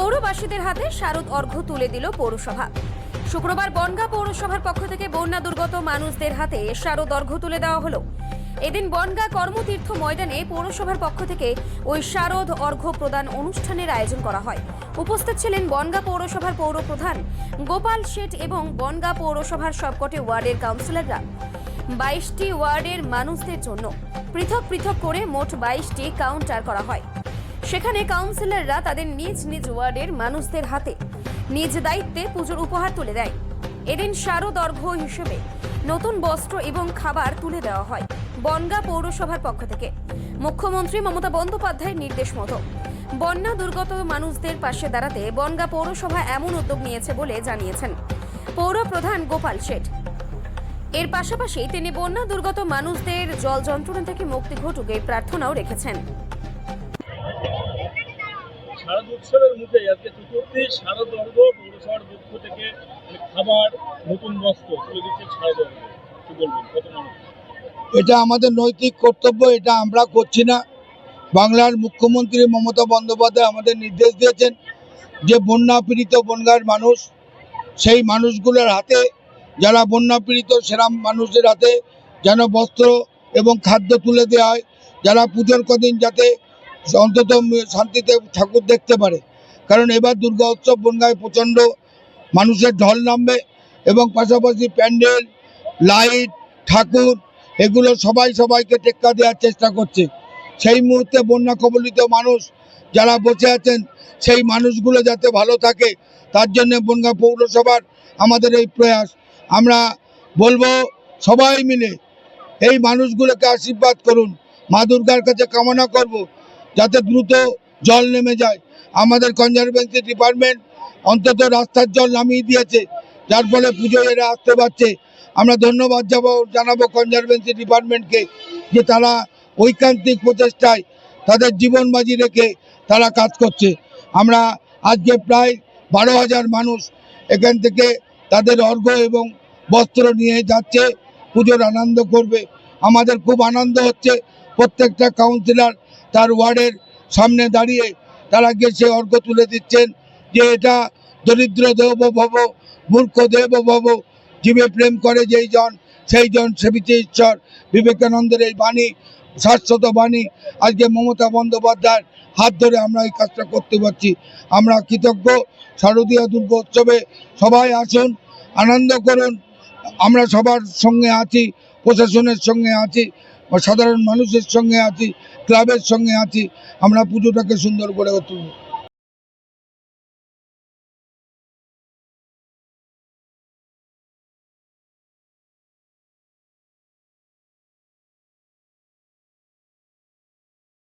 পৌরবাসীদের হাতে শারদ অর্ঘ্য তুলে দিল পৌরসভা। শুক্রবার বনগাঁ পৌরসভার পক্ষ থেকে বন্যা দুর্গত মানুষদের হাতে শারদ অর্ঘ্য তুলে দেওয়া হলো। এদিন বনগাঁ কর্মতীর্থ ময়দানে পৌরসভার পক্ষ থেকে ওই শারদ অর্ঘ্য প্রদান অনুষ্ঠানের আয়োজন করা হয়। উপস্থিত ছিলেন বনগাঁ পৌরসভার পৌর প্রধান গোপাল শেঠ এবং বনগাঁ পৌরসভার সবকটি ওয়ার্ডের কাউন্সিলররা। বাইশটি ওয়ার্ডের মানুষদের জন্য পৃথক পৃথক করে মোট বাইশটি কাউন্টার করা হয়। সেখানে কাউন্সিলররা তাদের নিজ নিজ ওয়ার্ডের মানুষদের হাতে নিজ দায়িত্বে পুজোর উপহার তুলে দেয়। এদিন শারদর্ঘ্য হিসেবে নতুন বস্ত্র এবং খাবার তুলে দেওয়া হয় বনগাঁ পৌরসভার পক্ষ থেকে। মুখ্যমন্ত্রী মমতা বন্দ্যোপাধ্যায়ের নির্দেশ মতো। বন্যা দুর্গত মানুষদের পাশে দাঁড়াতে বনগাঁ পৌরসভা এমন উদ্যোগ নিয়েছে বলে জানিয়েছেন পৌর প্রধান গোপাল শেঠ। এর পাশাপাশি তিনি বন্যা দুর্গত মানুষদের জল যন্ত্রণা থেকে মুক্তি ঘটুক এই প্রার্থনাও রেখেছেন। শারদ উৎসবের মুখে আজকে চতুর্থী শারদ শারদর্ঘ পৌরসভার পক্ষ থেকে খাবার নতুন বস্ত্র তুলে দিচ্ছে শারদর্ঘ কি বলবেন? কত মানুষ? এটা আমাদের নৈতিক কর্তব্য, এটা আমরা করছি না। বাংলার মুখ্যমন্ত্রী মমতা বন্দ্যোপাধ্যায় আমাদের নির্দেশ দিয়েছেন যে বন্যা পীড়িত বনগাঁর মানুষ, সেই মানুষগুলোর হাতে, যারা বন্যা পীড়িত সেরাম মানুষদের হাতে যেন বস্ত্র এবং খাদ্য তুলে দেওয়া হয়, যারা পুজোর কদিন যাতে অন্তত শান্তিতে ঠাকুর দেখতে পারে। কারণ এবার দুর্গা উৎসব বনগায় প্রচণ্ড মানুষের ঢল নামবে এবং পাশাপাশি প্যান্ডেল, লাইট, ঠাকুর এগুলো সবাই সবাইকে টেক্কা দেওয়ার চেষ্টা করছে। সেই মুহূর্তে বন্যা কবলিত মানুষ যারা বসে আছেন, সেই মানুষগুলো যাতে ভালো থাকে, তার জন্য বনগাঁ পৌরসভার আমাদের এই প্রয়াস। আমরা বলব সবাই মিলে এই মানুষগুলোকে আশীর্বাদ করুন। মা দুর্গার কাছে কামনা করব। যাতে দ্রুত জল নেমে যায়। আমাদের কনজারভেন্সি ডিপার্টমেন্ট অন্তত রাস্তার জল নামিয়ে দিয়েছে। যার ফলে পুজো এরা আসতে পারছে। আমরা ধন্যবাদ যাব জানাব কনজারভেন্সি ডিপার্টমেন্টকে যে তারা ঐকান্তিক প্রচেষ্টায় তাদের জীবন বাজি রেখে তারা কাজ করছে। আমরা আজকে প্রায় বারো হাজার মানুষ এখান থেকে তাদের অর্ঘ্য এবং বস্ত্র নিয়ে যাচ্ছে, পুজোর আনন্দ করবে। আমাদের খুব আনন্দ হচ্ছে। প্রত্যেকটা কাউন্সিলর তার ওয়ার্ডের সামনে দাঁড়িয়ে তারা গিয়ে সে অর্ঘ্য তুলে দিচ্ছেন যে এটা দরিদ্র দেব ভব মূর্খ দেব ভব জীবে প্রেম করে যেই জন, সেই জন সেবিছে ঈশ্বর। বিবেকানন্দের এই বাণী, শাশ্বত বাণী, আজকে মমতা বন্দ্যোপাধ্যায়ের হাত ধরে আমরা এই কাজটা করতে পারছি। আমরা কৃতজ্ঞ শারদীয় দুর্গোৎসবে সবাই আসুন, আনন্দ করুন। আমরা সবার সঙ্গে আছি, প্রশাসনের সঙ্গে আছি সাধারণ মানুষের সঙ্গে আছি ক্লাবের সঙ্গে আছি। আমরা পুজোটাকে সুন্দর করে তুলব।